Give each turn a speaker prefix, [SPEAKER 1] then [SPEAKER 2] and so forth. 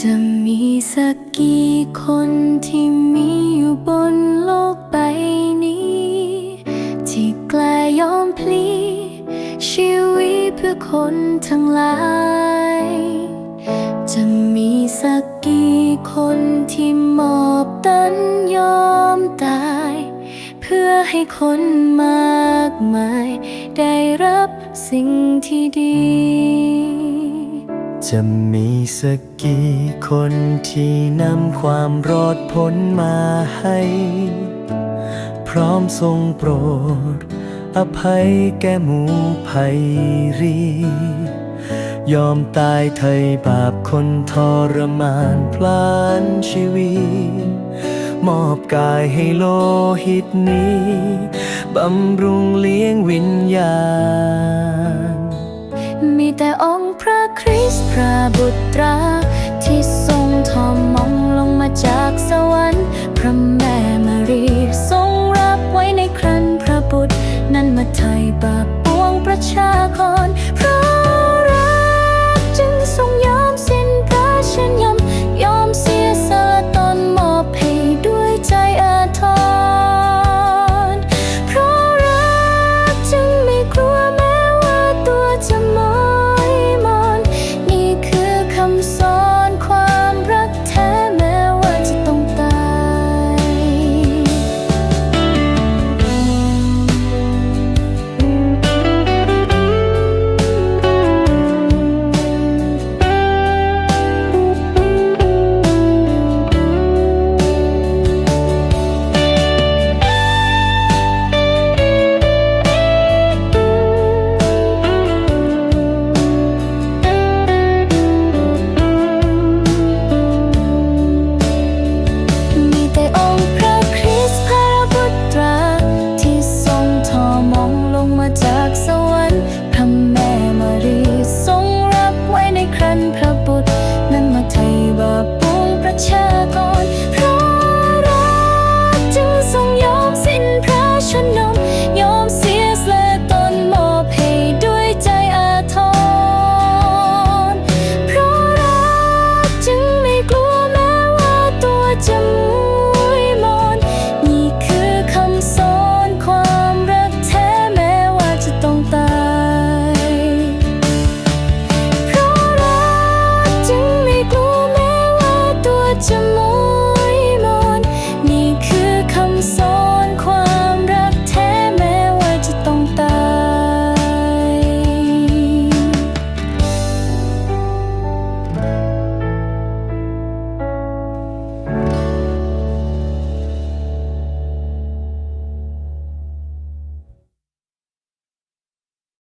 [SPEAKER 1] จะมีสักกี่คนที่มีอยู่บนโลกใบนี้ ที่กล้ายอมพลี ชีวิตเพื่อคนทั้งหลาย จะมีสักกี่คนที่มอบตันยอมตาย เพื่อให้คนมากมาย ได้รับสิ่งที่ดี
[SPEAKER 2] จะมีสักกี่คนที่นำความรอดพ้นมาให้ พร้อมทรงโปรด อภัยแก่หมูภัยรี ยอมตายไทยบาปคนทรมานพลานชีวิตมอบกายให้โลหิตนี้ บำรุงเลี้ยงวิญญาณ
[SPEAKER 1] มีแต่องค์พระ คริ